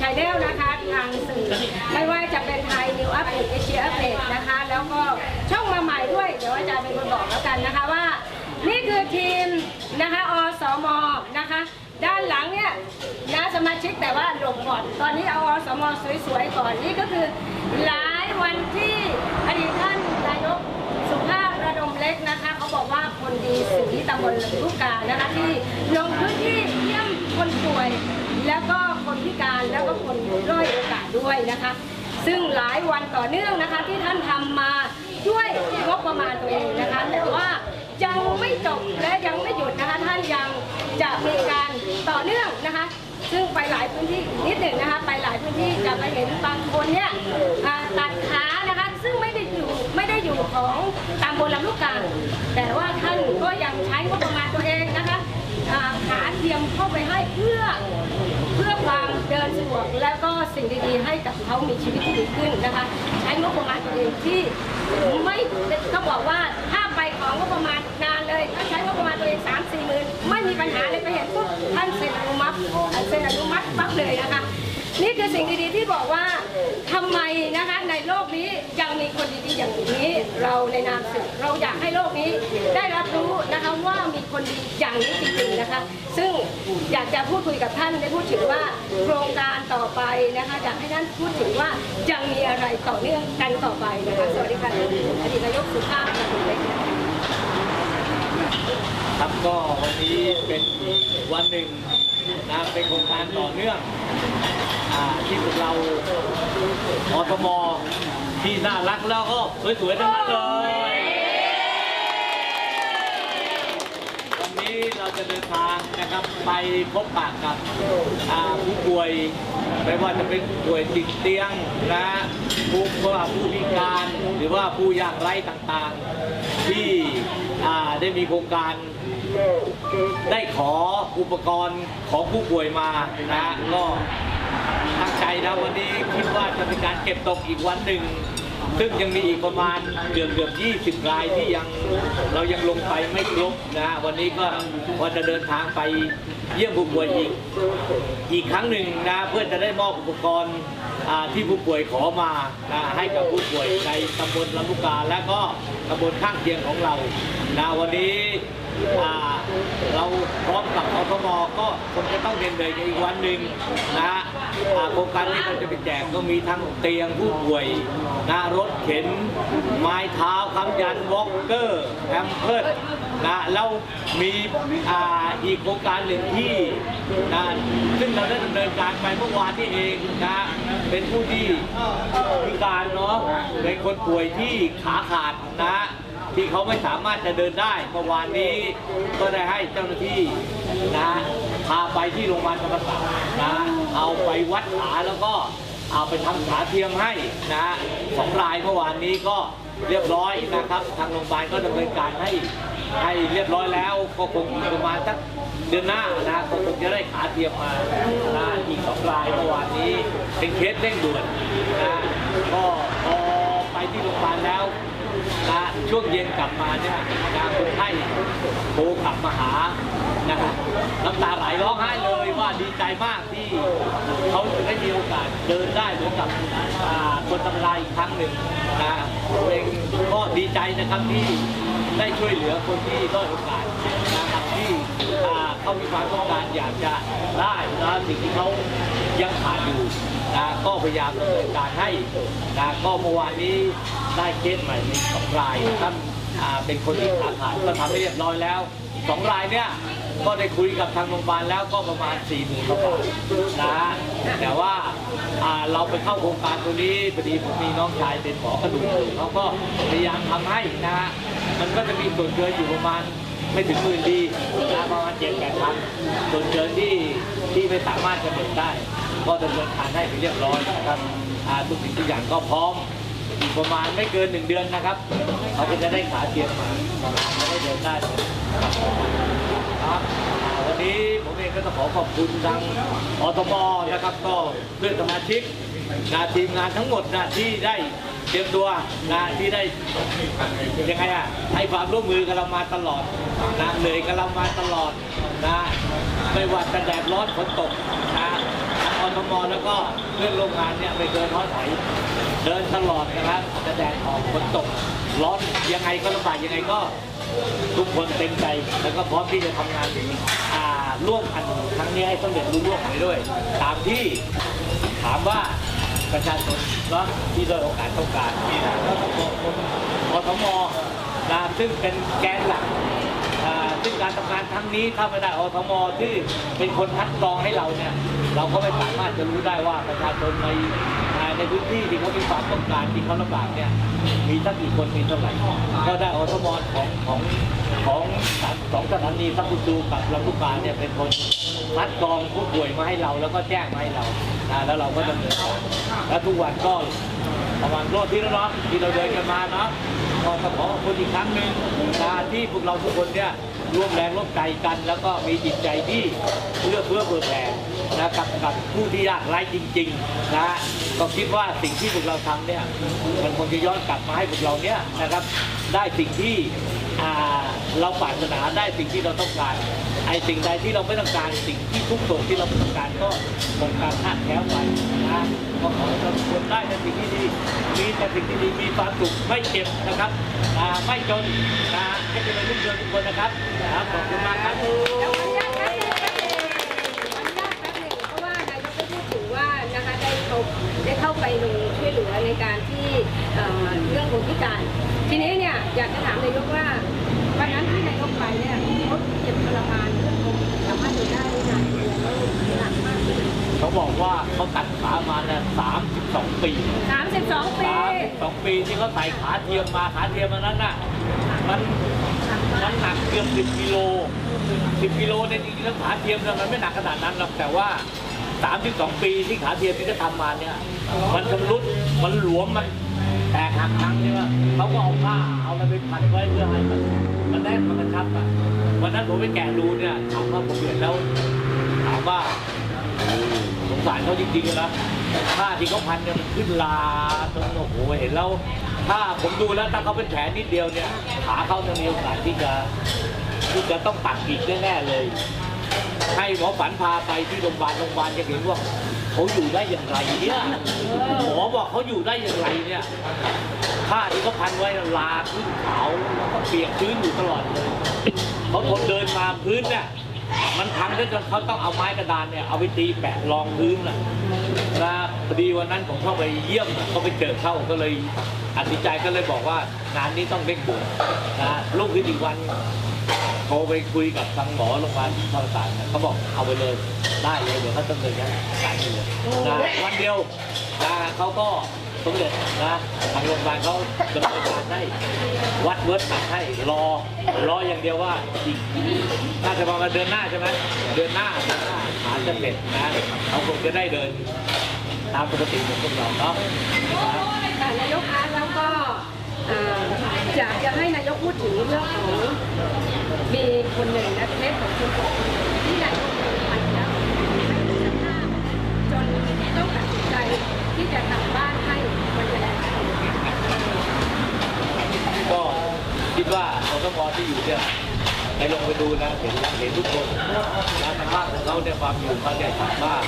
ชแนลนะคะทางสื่อ ไม่ว่าจะเป็นไทยนิวอัปเดตเอเชียอัปเดตนะคะ แล้วก็ช่องมาใหม่ด้วย เดี๋ยวอาจารย์เป็นคนบอกแล้วกันนะคะว่า นี่คือทีมนะคะอสมนะคะ ด้านหลังเนี่ยนะสมาชิกแต่ว่าหลบก่อน ตอนนี้เอาอสมสวยๆก่อนนี่ก็คือหลายวันที่อดีตท่านนายกสุภาพระดมเล็กนะคะเขาบอกว่าคนดีสีตำบลลำลูกกานะคะที่ลงพื้นที่เยี่ยมคนป่วย แล้วก็คนพิการแล้วก็คนด้อยโอกาสด้วยนะคะ ซึ่งหลายวันต่อเนื่องนะคะที่ท่านทำมาด้วยงบประมาณตัวเองนะคะ แต่ว่ายังไม่จบและยังไม่หยุดนะคะท่านยังจะมีการต่อเนื่องนะคะ ซึ่งไปหลายพื้นที่นิดหนึ่งนะคะไปหลายพื้นที่จะไปเห็นบางคนเนี่ยตัดขานะคะซึ่งไม่ได้อยู่ไม่ได้อยู่ของตามบนลำลูกกาแต่ว่าท่านก็ยังใช้งบประมาณตัวเอง ขาเทียมเข้าไปให้เพื่อ เพื่อความเดินสะดวกแล้วก็สิ่งดีๆให้กับเขามีชีวิตที่ดีขึ้นนะคะ ใช้งบประมาณตัวเองที่ไม่ต้องบอกว่าถ้า ของงบประมาณนานเลยถ้าใช้งบประมาณตัวเองสามสี่หมื่นไม่มีปัญหาเลยไปเห็นปุ๊บท่านเซ็นอนุมัติเซ็นอนุมัติปั๊บเลยนะคะ นี่คือสิ่งดีๆที่บอกว่าทำไมนะคะในโลกนี้ยังมีคนดีๆอย่างนี้ เราในนามสื่อเราอยากให้โลกนี้ได้รับรู้นะคะว่ามีคนดีอย่างนี้จริงๆนะคะ ซึ่งอยากจะพูดคุยกับท่านได้พูดถึงว่าโครงการต่อไปนะคะอยากให้ท่านพูดถึงว่ายังมีอะไรต่อเนื่องกันต่อไปนะคะสวัสดีค่ะอดีตนายกสุภาพกระดุมเล็กนะ ครับก็วันนี้เป็นอีกวันหนึ่งนะเป็นโครงการต่อเนื่องอที่พวกเราอทมที่น่ารักแล้วก็สวยๆทั้งนั้นเลยวันนี้เราจะเดินทางนะครับไปพบปะกับผู้ป่วยไม่ว่าจะเป็นผู้ป่วยติดเตียงนะผู้ว่าผู้พิการหรือว่าผู้ยากไร้ต่างๆ ที่ได้มีโครงการ ได้ขออุปกรณ์ของผู้ป่วยมานะก็ตั้งใจนะวันนี้คิดว่าจะเป็นการเก็บตกอีกวันหนึ่งซึ่งยังมีอีกประมาณเกือบเกือบ20รายที่ยังเรายังลงไปไม่ครบนะวันนี้ก็ว่าจะเดินทางไปเยี่ยมผู้ป่วยอีกอีกครั้งหนึ่งนะเพื่อจะได้มอบอุปกรณ์ที่ผู้ป่วยขอมานะให้กับผู้ป่วยในตำบลลำลูกกาและก็ตำบลข้างเคียงของเรานะวันนี้ เราพร้อมกับอทมก็คงจะต้องเดินเลยอีกวันหนึ่งนะโครงการที่เราจะไปแจกก็มีทั้งเตียงผู้ป่วยนะรถเข็น ไม้เท้าคำยันวอล์กเกอร์แอมเพิร์นะแล้วมีอีกโครงการหนึ่งที่นะซึ่งเราได้ดำเนินการไปเมื่อวานที่เองนะเป็นผู้ที่พิการเนาะเป็นคนป่วยที่ขาขาดนะ ที่เขาไม่สามารถจะเดินได้เมื่อวานนี้ก็ได้ให้เจ้าหน้าที่นะพาไปที่โรงพยาบาลธรรมศาสตร์นะเอาไปวัดขาแล้วก็เอาไปทำขาเทียมให้นะสองรายเมื่อวานนี้ก็เรียบร้อยนะครับ ทางโรงพยาบาลก็ดำเนินการให้ให้เรียบร้อยแล้วก็คงประมาณสักเดือนหน้านะก็คงจะได้ขาเทียมมานะอีกสองรายเมื่อวานนี้เป็นเคสเร่งด่วนนะก็พอไปที่โรงพยาบาลแล้ว นะช่วงเย็นกลับมาเนี่ยนะคนไข้โทรกลับมาหานะครับน้ำตาไหลร้องไห้เลยว่าดีใจมากที่เขาได้มีโอกาสเดินได้เหมือนกับคนธรรมดาอีกครั้งหนึ่งนะเองก็ดีใจนะครับที่ได้ช่วยเหลือคนที่ด้อยโอกาสนะครับที่เขามีความต้องการอยากจะได้นะสิ่งที่เขา ยังขาดอยู่นะก็พยายามดำเนินการให้นะก็เมื่อวานนี้ได้เคสใหม่มีสองรายท่านเป็นคนที่ขาขาดก็ทำให้เรียบร้อยแล้วสองรายเนี่ยก็ได้คุยกับทางโรงพยาบาลแล้วก็ประมาณ4ี่หมื่นกว่าบาทนะ แต่ว่าเราไปเข้าโครงการตัวนี้พอดีผมมีน้องชายเป็นหมอกระดูกเขาก็พยายามทำให้นะฮะมันก็จะมีส่วนเกินอยู่ประมาณ ไม่ถึงหมื่นดีนะประมาณเจ็ดแปดพันส่วนเกินที่ที่ไม่สามารถจะเบิกได้ ก็ดำเนินการให้ไปเรียบร้อยนะครับอ่าทุกสิ่งทุกอย่างก็พร้อมอีกประมาณไม่เกินหนึ่งเดือนนะครับเขาก็จะได้ขาเทียมมาจะได้เดินได้ครับวันนี้ผมเองก็ต้องขอขอบคุณทางอทมนะครับ ก็เพื่อนสมาชิกงานทีมงานทั้งหมดนะที่ได้ ตรียมตัวนะที่ได้ยังไงอะให้ความร่วมมือกับเรามาตลอดนะเหนื่อยกับเรามาตลอดนะไม่ว่าจะแดดร้อนฝนตกนะอทมแล้วก็เพื่อนร่วมงานเนี่ยไม่เคยท้อถอยเดินตลอดนะครับจะแดดออกฝนตกร้อนยังไงก็ลำบากยังไงก็ทุกคนเต็มใจแล้วก็พร้อมที่จะทำงานอ่าร่วมกันครั้งนี้ให้สำเร็จรุ่ร่วงไปด้วย ตามที่ถามว่า ประชาชนเนาะที่ได้อยโอกาสต้องการนะก็ต้องขอบคุณกทมนะซึ่งเป็นแกนหลักซึ่งการทำงานครั้งนี้ถ้าไม่ได้อทมที่เป็นคนคัดกรองให้เราเนี่ยเราก็ไม่สามารถจะรู้ได้ว่าประชาชนในในพื้นที่ที่เขามีความต้องการที่เขาลำบากเนี่ยมีสักกี่คนมีเท่าไหร่ก็ได้อทมของของของสองสถานีทัพพุจูกับลำลูกกาเนี่ยเป็นคนคัดกรองผู้ป่วยมาให้เราแล้วก็แจ้งมาให้เรา นะแล้วเราก็ดำเนินการแล้วทุกวันก็ประมาณรอบที่แล้วเนาะที่เราเดินกันมาเนาะก็ต้องขอขอบคุณอีกครั้งหนึ่งนะที่พวกเราทุกคนเนี่ยร่วมแรงร่วมใจกัน แล้วก็มีจิตใจที่เลือกเพื่อเผื่อแผ่ นะครับกับผู้ที่ยากไร้จริงๆนะก็คิดว่าสิ่งที่พวกเราทำเนี่ยมันคงจะย้อนกลับมาให้พวกเราเนี่ยนะครับได้สิ่งที่เราปรารถนาได้สิ่งที่เราต้องการไอ้สิ่งใดที่เราไม่ต้องการสิ่งที่ทุกข์โศกที่เราไม่ต้องการก็คงการคาดแคล้วไปนะก็ขอให้เราทุกคนได้แต่สิ่งที่ดีมีแต่สิ่งที่ดีมีความสุขไม่เจ็บนะครับไม่จนนะให้เจริญรุ่งเรืองทุกคนนะครับครับขอบคุณมากครับ ได้เข้าไปลงช่วยเหลือในการที่เอ่อเรื่องคนพิการ ทีนี้เนี่ยอยากจะถามนายกว่าวันนั้นที่นายกไปเนี่ยเขาเจ็บทรมานเรื่องของสามารถเดินได้ไม่นานเดือนแล้วหนักมากเลยเขาบอกว่าเขาตัดขามาเนี่ย32ปีสามสิบสองปี32ปีที่เขาใส่ขาเทียมมาขาเทียมมันนั้นน่ะมันน้ำหนักเกือบ10กิโล10กิโลเนี่ยจริงๆแล้วขาเทียมเนี่ยมันไม่หนักขนาดนั้นหรอกแต่ว่า32ปีที่ขาเทียมที่เขาทำมาเนี่ย มันชำรุดมันหลวมมันแตกหักพังใช่ไหมเขาก็เอาผ้าเอาอะไรไปพันไว้เพื่อให้มันมันแน่นมันกระชับอะวันนั้นผมไปแกะดูเนี่ยถามว่าผมเห็นแล้วถามว่าสงสารเขาจริงๆนะผ้าที่เขาพันเนี่ยมันขึ้นลาจนโอ้โหเห็นแล้วถ้าผมดูแล้วถ้าเขาเป็นแผลนิดเดียวเนี่ยขาเขาจะมีโอกาสที่จะที่จะต้องตัดอีกแน่ๆเลย ให้หมอฝันพาไปที่โรงพยาบาลโรงพยาบาลจะเห็นว่า เขาอยู่ได้อย่างไรเนี่ยหมอบอกเขาอยู่ได้อย่างไรเนี่ยผ้าที่เขาพันไว้ลาขึ้นขาวแล้วก็เปียกชื้นอยู่ตลอดเลยเขาทนเดินมาพื้นเนี่ยมันพังจนเขาต้องเอาไม้กระดานเนี่ยเอาไปตีแปะรองพื้นน่ะนะพอดีวันนั้นผมเข้าไปเยี่ยมเขาไปเจอเข้าก็เลยตัดสินใจก็เลยบอกว่างานนี้ต้องเร่งด่วนนะลูกขึ้นอีกวัน โทรไปคุยกับทางหมอโรงพยาบาลธรรมศารเนี่ยเขาบอกเอาไปเลยได้เลยเดี๋ยวเขาดำเนินการให้เลยนะวันเดียวนะเขาก็สำเร็จนะทางโรงพยาบาลเขาดำเนินการให้วัดเวิร์ดตัดให้รอรออย่างเดียวว่าอีกน่าจะประมาณเดือนหน้าใช่ไหมเดือนหน้าหน้าอาจะเสร็จนะเขาคงจะได้เดิน ตามปกติของพวกเราเนาะนายกคะแล้วก็ อ่อยากจะให้นายกพูดถึงเรื่องของมีคนหนึ่งนะเคสของคุณปกที่นายกไปแล้วให้สภาพจนต้องตัดสินใจที่จะทำบ้านให้มันจะได้ก็คิดว่าอสมที่อยู่เนี่ยไปลงไปดูนะเห็นเห็นทุกคนนะทางบ้านของเขาเนี่ยความอยู่เขาเนี่ถามว่าน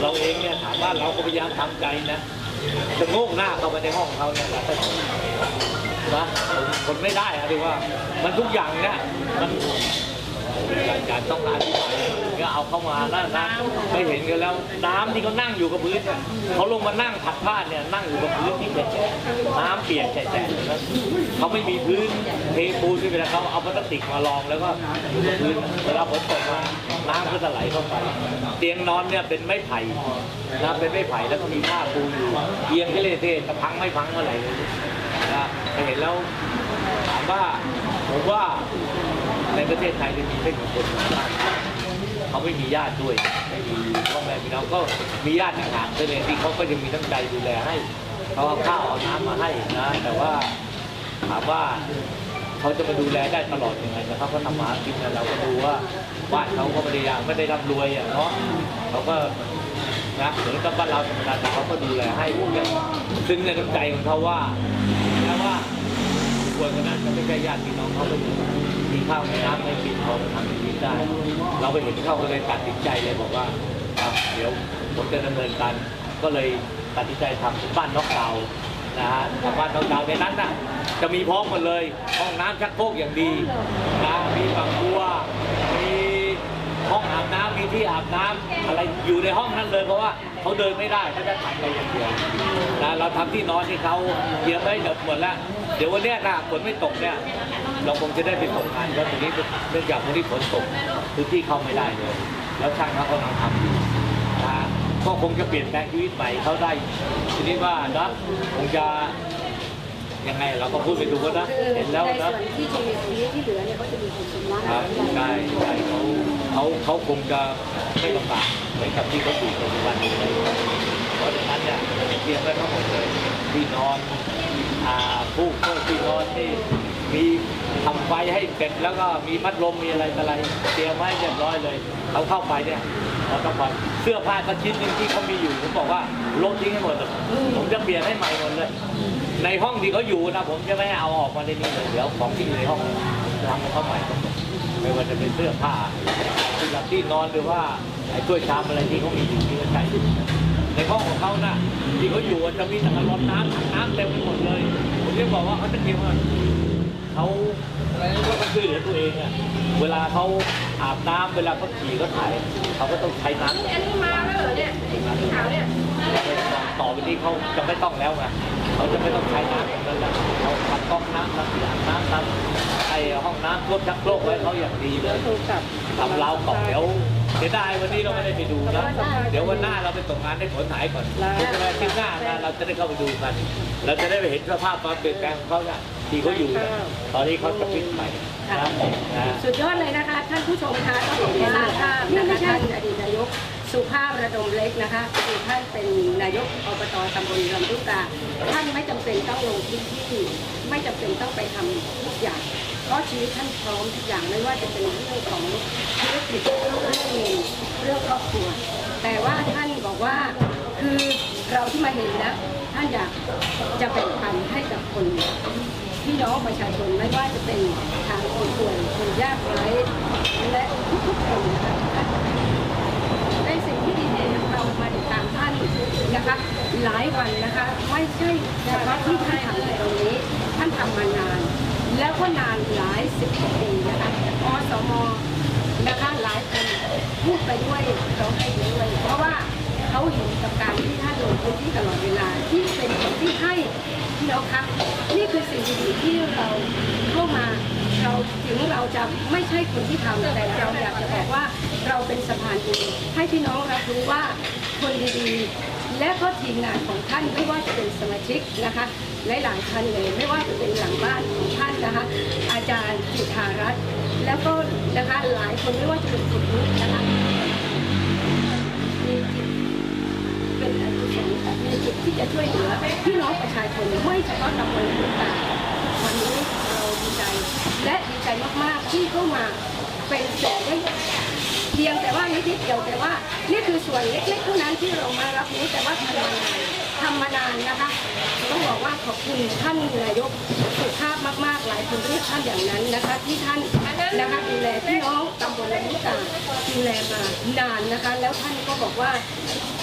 เราเองเนี่ยถามว่านเราก็พยายามทำใจนะ จะโงกหน้าเข้าไปในห้องเขาเนี่ยนะนะคนไม่ได้อะที่ว่า มันทุกอย่างเนี่ยมันการต้องอธิบายก็เอาเข้ามาแล้วนะไม่เห็นกันแล้วน้ำที่เขานั่งอยู่กับพื้นเขาลงมานั่งผัดผ้าเนี่ยนั่งอยู่กับพื้นที่แฉะน้ำเปียกแฉะเขาไม่มีพื้นเทปูนที่เป็นเขาเอาพลาสติกมารองแล้วก็อยู่กับพื้นเวลาฝนตกมา น้ำก็จะไหลเข้าไป เตียงนอนเนี่ยเป็นไม้ไผ่นะเป็นไม้ไผ่แล้วก็มีผ้าปูอยู่เอียงก็เลยเทศจะพังไม่พังเมื่อไหร่เลยนะเห็นแล้วถามว่าผมว่าในประเทศไทยจะมีไม่กี่คนเขาไม่มีญาติด้วยไม่มีพ่อแม่พี่น้องก็มีญาติห่างๆเลยที่เขาก็จะมีน้ำใจดูแลให้เขาเอาข้าวเอาน้ำมาให้นะ แต่ว่าถามว่า เขาจะมาดูแลได้ตลอดยังไงนะครับเขาทำมาหากินนะเราก็ดูว่าบ้านเขาก็ไม่ได้ยากไม่ได้ร่ำรวยอะเนาะเขาก็นะเหมือนกับบ้านเราธรรมดาแต่เขาก็ดูแลให้พวกเนี้ยซึ่งในน้ำใจของเขาว่าแม้ว่าคนคนนั้นก็ไม่ใช่ญาติพี่น้องเขาไม่มีมีข้าวมีน้ำไม่กินพอมาทำชีวิตได้ เราไปเห็นเข้าก็เลยตัดสินใจเลยบอกว่าเดี๋ยวผมจะดำเนินการก็เลยตัดสินใจทำบ้านนอกดาว นะฮะทำบ้านนอกดาวน์ในนั้นน่ะจะมีพร้อมหมดเลยห้องน้ำชักโครกอย่างดีนะมีฝักบัวมีห้องอาบน้ำมีที่อาบน้ำอะไรอยู่ในห้องนั้นเลยเพราะว่าเขาเดินไม่ได้เขาจะถ่ายไปอย่างเดียวนะเราทำที่นอนให้เขาเตรียมไว้เดี๋ยวหมดแล้วเดี๋ยววันเนี้ยถ้าฝนไม่ตกเนี่ยเราคงจะได้ไปตกงานเพราะทีนี้เนื่องจากวันนี้ฝนตกพื้นที่เข้าไม่ได้เลย แล้วช่างเขากำลังทำอยู่ ก็คงจะเปลี่ยนแปลงชีวิตใหม่เขาได้ทีนี้ว่านะคงจะยังไงเราก็พูดไปดูก็นะคือเห็นแล้วในนะส่วนที่จะมีชีวิตที่เหลือเนี่ยเขาจะมีคนชำระครับใช่ใช่เขาเขาเขาคงจะไม่ลำบากเหมือนกับที่เขาอยู่ปัจจุบันนี้เพราะฉะนั้นเนี่ยเตรียมไว้ทั้งหมดเลยที่นอนอ่าผู้เพื่อที่นอนที่มี ทำไฟให้เสร็จแล้วก็มีพัดลมมีอะไรอะไรเตรียมไว้เรียบร้อยเลยเขาเข้าไปเนี่ยเราต้องผ่อนเสื้อผ้าสักชิ้นหนึ่งที่เขามีอยู่ผมบอกว่าลบทิ้งให้หมดเลยผมจะเปลี่ยนให้ใหม่หมดเลย ในห้องที่เขาอยู่นะผมจะไม่เอาออกมาในนี้เลยเดี๋ยวของที่อยู่ในห้องทำให้เขาใหม่ไม่ว่าจะเป็นเสื้อผ้าที่หลับที่นอนหรือว่าไอ้ถ้วยชามอะไรที่เขามีอยู่ที่เขาใช้ในห้องของเขาน่ะที่เขาอยู่จะมีถังร้อน้ำถังน้ำเต็มไปหมดเลยผมจะบอกว่าเขาจะเก็บว่า เขาอะไรก็ต้องช่วยเหลือตัวเองอะเวลาเขาอาบน้ำเวลาเขาขี่เขาถ่ายเขาก็ต้องใช้น้ำอันนี้มาแล้วเหรอเนี่ยสีขาวเนี่ยต่อไปนี้เขาจะไม่ต้องแล้วไงเขาจะไม่ต้องใช้น้ำอย่างนั้นแล้วเขาขัดก๊อกน้ำทำที่อาบน้ำทำไอ้ห้องน้ำรถชักโครกไว้เขาอย่างดีเลยทำราวกล่องเดี๋ยวเสียดายวันนี้เราไม่ได้ไปดูนะ เดี๋ยววันหน้าเราไปตกงานให้ผลถ่ายก่อนใช่ไหมที่หน้านะเราจะได้เข้าไปดูกัน เราจะได้ไปเห็นสภาพความเปลี่ยนแปลงของเขาเนี่ย ที่เขาอยู่เนี่ยตอนนี้เขาจะพลิกใหม่นะนะสุดยอดเลยนะคะท่านผู้ชมคะต้องบอกว่าท่านนะคะท่านอดีตนายกสุภาพระดมเล็กนะคะคือท่านเป็นนายกอบตตำบลลำลูกกาท่านไม่จำเป็นต้องลงพื้นที่ ไม่จำเป็นต้องไปทำทุกอย่าง เพราะชีวิตท่านพร้อมทุกอย่างไม่ว่าจะเป็นเรื่องของธุรกิจเรื่องเงินเรื่องครอบครัว แต่ว่าท่านบอกว่าคือเราที่มาเห็นแล้วท่านอยากจะแบ่งปันให้กับคน พี่น้องประชาชนไม่ว่าจะเป็นทางคนป่วยคนยากไร้และทุกๆคนนะคะในสิ่งที่ดีๆเรามาติดตามท่านนะคะหลายวันนะคะไม่ใช่เฉพาะที่ท่านทำในตรงนี้ ท่านทำมานาน แล้วก็นานหลายสิบปีนะคะอสมนะคะหลายคนพูดไปด้วยร้องไห้ไปด้วย เพราะว่าเขาเห็นกับการที่ท่านลงพื้นที่ตลอดเวลาที่เป็นคนที่ให้พี่น้องคะนี่คือสิ่ง ที่เราเข้ามาเราถึงเราจะไม่ใช่คนที่ทำแต่เราอยากจะบอกว่าเราเป็นสะพานบุญให้พี่น้องรับรู้ว่าคนดีๆ และก็ทีมงานของท่านไม่ว่าจะเป็นสมาชิกนะคะหลายๆท่านเลยไม่ว่าจะเป็นหลังบ้านของท่านนะคะ อาจารย์จุธารัตน์แล้วก็นะคะหลายคนไม่ว่าจะเป็นคุณนุชนะคะเป็นอนุสรณ์มีจิตที่จะช่วยเหลือพี่น้องประชาชนไม่เฉพาะตำบลพุทธาวันนี้เราดีใจ และดีใจมากๆที่เข้ามาเป็นส่วนเพียงแต่ว่านิดเดียวแต่ว่า นี่คือส่วนเล็กๆเท่านั้นที่เรามารับรู้แต่ว่าทำมานานทำมานานนะคะ ต้องบอกว่าขอบคุณท่านนายกสุภาพมากๆหลายคนเรียกท่านอย่างนั้นนะคะ ที่ท่านนะคะดูแลพี่น้องตำบลลำลูกกาดูแลมานานนะคะ แล้วท่านก็บอกว่า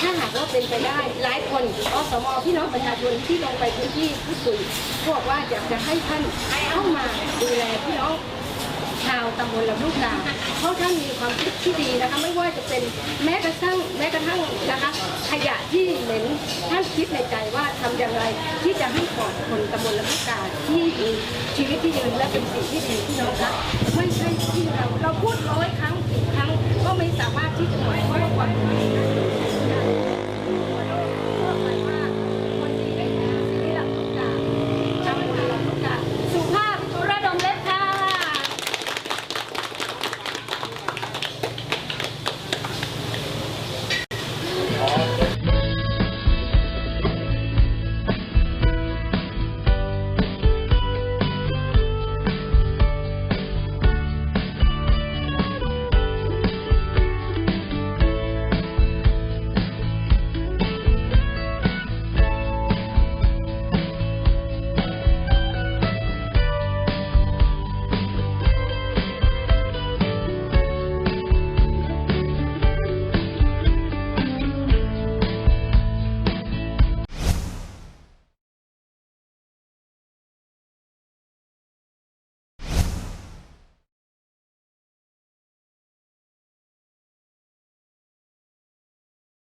ถ้าหากว่าเป็นไปได้หลายคนอสมพี่น้องประชาชนที่ลงไปพื้นที่พูดคุยบอกว่าอยากจะให้ท่านเข้ามาดูแลพี่น้องชาวตำบลลำลูกกาเพราะท่านมีความคิดที่ดีนะคะ ไม่ว่าจะเป็นแม้กระทั่งแม้กระทั่งนะคะขยะที่เหม็นท่านคิดในใจว่าทำอย่างไร ที่จะให้ปลอดคนตำบลลำลูกกาที่มีชีวิตที่ยืนและเป็นสิ่งที่ดีพี่น้องคะไม่ใช่ที่เราเราพูดร้อยครั้งสิบครั้งก็ไม่สามารถที่จะหมดเพราะว่าความ